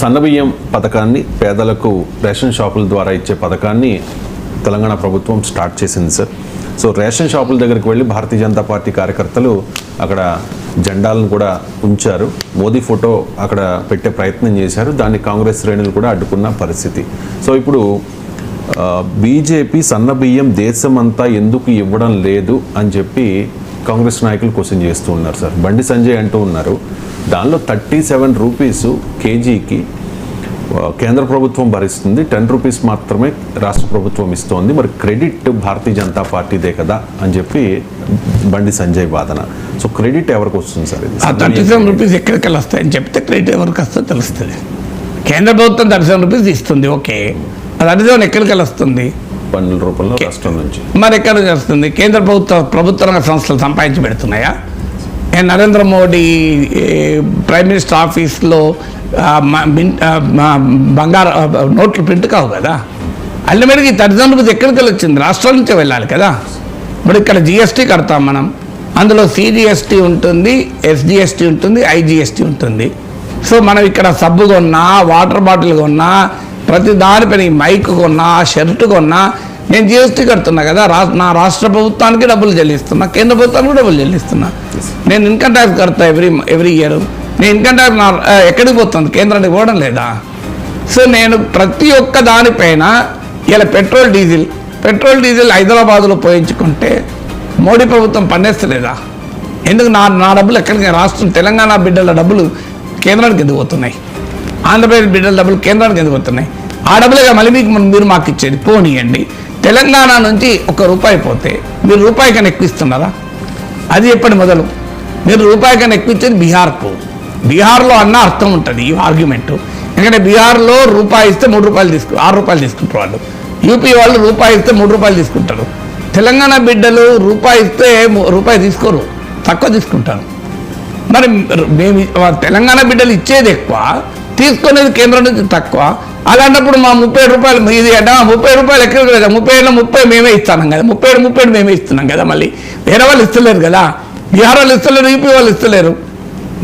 సన్నబియ్యం పథకాన్ని పేదలకు రేషన్ షాపుల ద్వారా ఇచ్చే పథకాన్ని తెలంగాణ ప్రభుత్వం స్టార్ట్ చేసింది సార్. సో రేషన్ షాపుల దగ్గరికి వెళ్ళి భారతీయ జనతా పార్టీ కార్యకర్తలు అక్కడ జెండాలను కూడా ఉంచారు. మోదీ ఫోటో అక్కడ పెట్టే ప్రయత్నం చేశారు. దాన్ని కాంగ్రెస్ శ్రేణులు కూడా అడ్డుకున్న పరిస్థితి. సో ఇప్పుడు బీజేపీ సన్నబియ్యం దేశమంతా ఎందుకు ఇవ్వడం లేదు అని చెప్పి కాంగ్రెస్ నాయకులు క్వశ్చన్ చేస్తూ ఉన్నారు సార్. బండి సంజయ్ అంటూ ఉన్నారు. దానిలో థర్టీ సెవెన్ రూపీస్ కేజీకి కేంద్ర ప్రభుత్వం భరిస్తుంది. టెన్ రూపీస్ మాత్రమే రాష్ట్ర ప్రభుత్వం ఇస్తోంది. మరి క్రెడిట్ భారతీయ జనతా పార్టీదే కదా అని చెప్పి బండి సంజయ్ వాదన. సో క్రెడిట్ ఎవరికి వస్తుంది సార్ థర్టీ సెవెన్ రూపీస్ ఎక్కడికి వస్తాయని చెప్తే క్రెడిట్ ఎవరికి వస్తుందో తెలుస్తుంది. కేంద్ర ప్రభుత్వం థర్టీ సెవెన్ రూపీస్ ఇస్తుంది ఓకే. థర్టీ సెవెన్ ఎక్కడికి వస్తుంది? పన్నుల రూపంలో రాష్ట్రం నుంచి. మరి ఎక్కడికి వస్తుంది? కేంద్ర ప్రభుత్వ ప్రభుత్వ రంగ సంస్థలు సంపాదించి పెడుతున్నాయా? నేను నరేంద్ర మోడీ ప్రైమ్ మినిస్టర్ ఆఫీస్లో బంగారు నోట్లు ప్రింట్ కావు కదా. అల్టిమేట్గా తల్లిదండ్రులకు ఎక్కడికి వచ్చింది రాష్ట్రాల నుంచే వెళ్ళాలి కదా. ఇప్పుడు ఇక్కడ జిఎస్టీ కడతాం మనం. అందులో సిజిఎస్టీ ఉంటుంది ఎస్జిఎస్టీ ఉంటుంది ఐజిఎస్టీ ఉంటుంది. సో మనం ఇక్కడ సబ్బు కొన్నా వాటర్ బాటిల్ కొన్నా ప్రతి దానిపైన మైక్ కొన్నా షర్ట్ కొన్నా నేను జిఎస్టీ కడుతున్నా కదా రా నా రాష్ట్ర ప్రభుత్వానికి డబ్బులు చెల్లిస్తున్నా కేంద్ర ప్రభుత్వానికి కూడా డబ్బులు చెల్లిస్తున్నా. నేను ఇన్కమ్ ట్యాక్స్ కడతా ఎవ్రీ ఎవ్రీ ఇయర్ నేను ఇన్కమ్ ట్యాక్స్ నా ఎక్కడికి పోతుంది? కేంద్రానికి పోవడం లేదా? సో నేను ప్రతి ఒక్క దానిపైన ఇలా పెట్రోల్ డీజిల్ పెట్రోల్ డీజిల్ హైదరాబాద్లో పోయించుకుంటే మోడీ ప్రభుత్వం పన్నేస్తలేదా ఎందుకు నా నా డబ్బులు ఎక్కడికి రాష్ట్రం తెలంగాణ బిడ్డల డబ్బులు కేంద్రానికి ఎందుకు పోతున్నాయి? ఆంధ్రప్రదేశ్ బిడ్డల డబ్బులు కేంద్రానికి ఎందుకు పోతున్నాయి? ఆ డబ్బులుగా మళ్ళీ మీకు మీరు మాకు ఇచ్చేది. పోనీయండి. తెలంగాణ నుంచి ఒక రూపాయి పోతే మీరు రూపాయి కన్నా ఎక్కువ ఇస్తున్నారా? అది ఎప్పటి మొదలు. మీరు రూపాయి కన్నా ఎక్కువ ఇచ్చేది బీహార్కు. బీహార్లో అన్న అర్థం ఉంటుంది ఈ ఆర్గ్యుమెంట్ ఎందుకంటే బీహార్లో రూపాయి ఇస్తే మూడు రూపాయలు తీసుకు ఆరు రూపాయలు తీసుకుంటారు వాళ్ళు. యూపీ వాళ్ళు రూపాయి ఇస్తే మూడు రూపాయలు తీసుకుంటారు. తెలంగాణ బిడ్డలు రూపాయి ఇస్తే రూపాయి తీసుకోరు. తక్కువ తీసుకుంటారు. మరి మేము తెలంగాణ బిడ్డలు ఇచ్చేది ఎక్కువ. తీసుకునేది కేంద్రం నుంచి తక్కువ. అలాంటప్పుడు మా ముప్పై రూపాయలు ఇది అంటే ముప్పై రూపాయలు ఎక్కువ కదా? ముప్పై ఏళ్ళ ముప్పై మేమే ఇస్తాం కదా. ముప్పై ఏడు ముప్పై మేమే ఇస్తున్నాం కదా మళ్ళీ. వేరే వాళ్ళు ఇస్తలేరు కదా. బీహార్ వాళ్ళు ఇస్తలేరు యూపీ వాళ్ళు ఇస్తలేరు.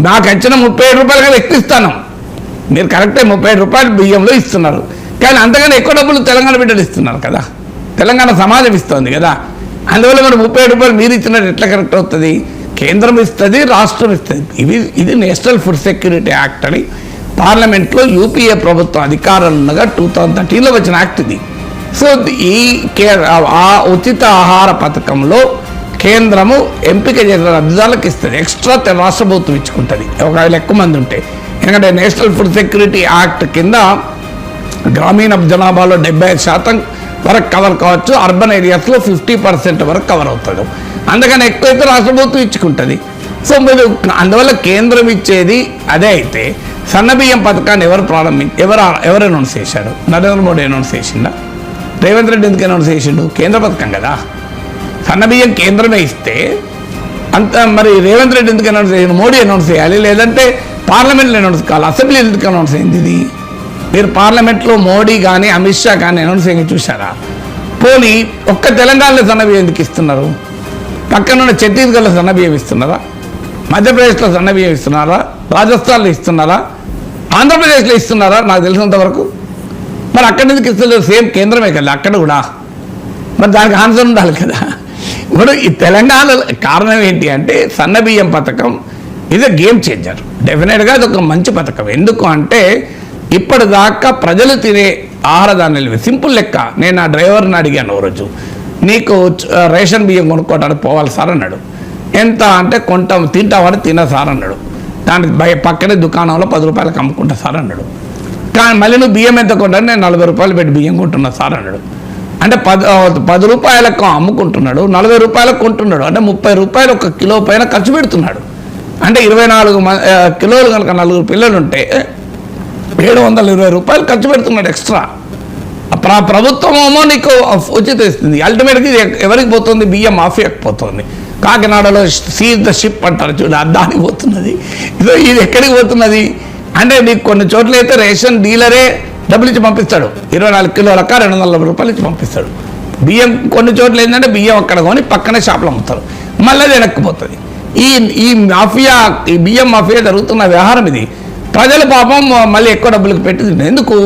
నాకు వచ్చిన ముప్పై ఏడు రూపాయలు కదా ఎక్కువ ఇస్తాను. మీరు కరెక్టే ముప్పై రూపాయలు బియ్యంలో ఇస్తున్నారు. కానీ అంతకన్నా ఎక్కువ డబ్బులు తెలంగాణ బిడ్డలు ఇస్తున్నారు కదా. తెలంగాణ సమాజం ఇస్తుంది కదా. అందువల్ల మరి ముప్పై రూపాయలు మీరు ఇచ్చినట్టు ఎట్లా కరెక్ట్ అవుతుంది? కేంద్రం ఇస్తుంది రాష్ట్రం ఇస్తుంది. ఇవి ఇది నేషనల్ ఫుడ్ సెక్యూరిటీ యాక్ట్ అని పార్లమెంట్లో యూపీఏ ప్రభుత్వం అధికారంలో ఉండగా టూ థౌజండ్ థర్టీలో వచ్చిన యాక్ట్ ఇది. సో ఈ కే ఆ ఉచిత ఆహార పథకంలో కేంద్రము ఎంపిక చేసిన లబ్ధిదారులకు ఇస్తుంది. ఎక్స్ట్రా తె- రాష్ట్ర ప్రభుత్వం ఇచ్చుకుంటుంది. ఒకవేళ ఎక్కువ మంది ఉంటే. ఎందుకంటే నేషనల్ ఫుడ్ సెక్యూరిటీ యాక్ట్ కింద గ్రామీణ జనాభాలో డెబ్బై ఐదు శాతం వరకు కవర్ కావచ్చు. అర్బన్ ఏరియాస్లో ఫిఫ్టీ పర్సెంట్ వరకు కవర్ అవుతుంది అందుకని ఎక్కువైతే రాష్ట్ర ప్రభుత్వం ఇచ్చుకుంటుంది. సో మీరు అందువల్ల కేంద్రం ఇచ్చేది అదే అయితే సన్నబియ్యం పథకాన్ని ఎవరు ప్రారంభి ఎవరు ఎవరు అనౌన్స్ చేశాడు నరేంద్ర మోడీ అనౌన్స్ చేసిందా రేవంత్ రెడ్డి ఎందుకు అనౌన్స్ చేసిండు? కేంద్ర పథకం కదా. సన్నబియ్యం కేంద్రమే ఇస్తే అంత మరి రేవంత్ రెడ్డి ఎందుకు అనౌన్స్ చేయండి మోడీ అనౌన్స్ చేయాలి. లేదంటే పార్లమెంట్లో అనౌన్స్ కావాలి. అసెంబ్లీ ఎందుకు అనౌన్స్ అయింది ఇది? మీరు పార్లమెంట్లో మోడీ కానీ అమిత్ షా కానీ అనౌన్స్ చేయండి చూసారా పోనీ ఒక్క తెలంగాణలో సన్నబియ్యం ఎందుకు ఇస్తున్నారు? పక్కనున్న ఛత్తీస్గఢ్లో సన్నబియ్యం ఇస్తున్నారా? మధ్యప్రదేశ్లో సన్నబియ్యం ఇస్తున్నారా? రాజస్థాన్లో ఇస్తున్నారా? ఆంధ్రప్రదేశ్లో ఇస్తున్నారా? నాకు తెలిసినంత వరకు మరి అక్కడి నుంచి ఇస్తలేదు సేమ్ కేంద్రమే కదా అక్కడ కూడా. మరి దానికి ఆన్సర్ ఉండాలి కదా. ఇప్పుడు ఈ తెలంగాణలో కారణం ఏంటి అంటే సన్నబియ్యం పథకం ఇది గేమ్ చేంజర్ డెఫినెట్గా ఇది ఒక మంచి పథకం. ఎందుకు అంటే ఇప్పటిదాకా ప్రజలు తినే ఆహార ధాన్యాలు సింపుల్ లెక్క. నేను ఆ డ్రైవర్ని అడిగాను ఓ రోజు. నీకు రేషన్ బియ్యం కొనుక్కోవడానికి పోవాలి సార్ అన్నాడు. ఎంత అంటే కొంటాం తింటామంటే తిన సార్ అన్నాడు. దానికి పక్కనే దుకాణంలో పది రూపాయలకు అమ్ముకుంటా సార్ అన్నాడు. కానీ మళ్ళీ నువ్వు బియ్యం ఎంత కొంటాను నేను నలభై రూపాయలు పెట్టి బియ్యం కొంటున్నా సార్ అన్నాడు. అంటే పది పది రూపాయలకు అమ్ముకుంటున్నాడు నలభై రూపాయలకు కొంటున్నాడు. అంటే ముప్పై రూపాయలు ఒక కిలో పైన ఖర్చు పెడుతున్నాడు. అంటే ఇరవై నాలుగు మ- కిలోలు కనుక నలుగురు పిల్లలు ఉంటే ఏడు వందల ఇరవై రూపాయలు ఖర్చు పెడుతున్నాడు ఎక్స్ట్రా. ప్ర ప్రభుత్వం ఏమో నీకు ఉచిత ఇస్తుంది. అల్టిమేట్గా ఎవరికి పోతుంది? బియ్యం మాఫీ పోతుంది. కాకినాడలో సీజ్ ద షిప్ అంటారు చూడు దానికి పోతున్నది. ఇదో ఇది ఎక్కడికి పోతున్నది? అంటే నీకు కొన్ని చోట్ల అయితే రేషన్ డీలరే డబ్బులు ఇచ్చి పంపిస్తాడు. ఇరవై నాలుగు కిలోలక రెండు వందల రూపాయలు ఇచ్చి పంపిస్తాడు. బియ్యం కొన్ని చోట్ల ఏంటంటే బియ్యం అక్కడ కొని పక్కనే షాపులో అమ్ముతారు. మళ్ళీ అది వెనక్కిపోతుంది ఈ ఈ మాఫియా ఈ బియ్యం మాఫియా జరుగుతున్న వ్యవహారం ఇది. ప్రజలు పాపం మళ్ళీ ఎక్కువ డబ్బులకు పెట్టి ఎందుకు?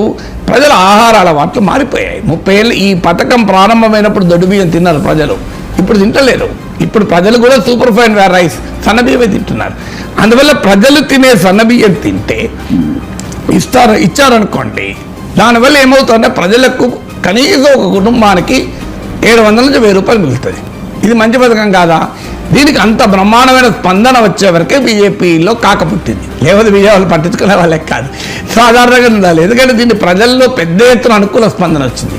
ప్రజల ఆహార అలవాట్లు మారిపోయాయి. ముప్పై ఏళ్ళు ఈ పథకం ప్రారంభమైనప్పుడు దొడ్డు బియ్యం తిన్నారు ప్రజలు. ఇప్పుడు తింటలేరు ఇప్పుడు ప్రజలు కూడా సూపర్ ఫైన్ రైస్ సన్నబియ్యమే తింటున్నారు. అందువల్ల ప్రజలు తినే సన్నబియ్యం తింటే ఇస్తారు ఇచ్చారనుకోండి దానివల్ల ఏమవుతుందంటే ప్రజలకు కనీసం ఒక కుటుంబానికి ఏడు వందల నుంచి వెయ్యి రూపాయలు మిగులుతుంది. ఇది మంచి పథకం కాదా? దీనికి అంత బ్రహ్మాండమైన స్పందన వచ్చే వరకే బీజేపీలో కాకపుట్టింది లేకపోతే బీజేపీ పట్టించుకునే వాళ్ళకి కాదు. సాధారణంగా ఉండాలి. ఎందుకంటే దీన్ని ప్రజల్లో పెద్ద ఎత్తున అనుకూల స్పందన వచ్చింది.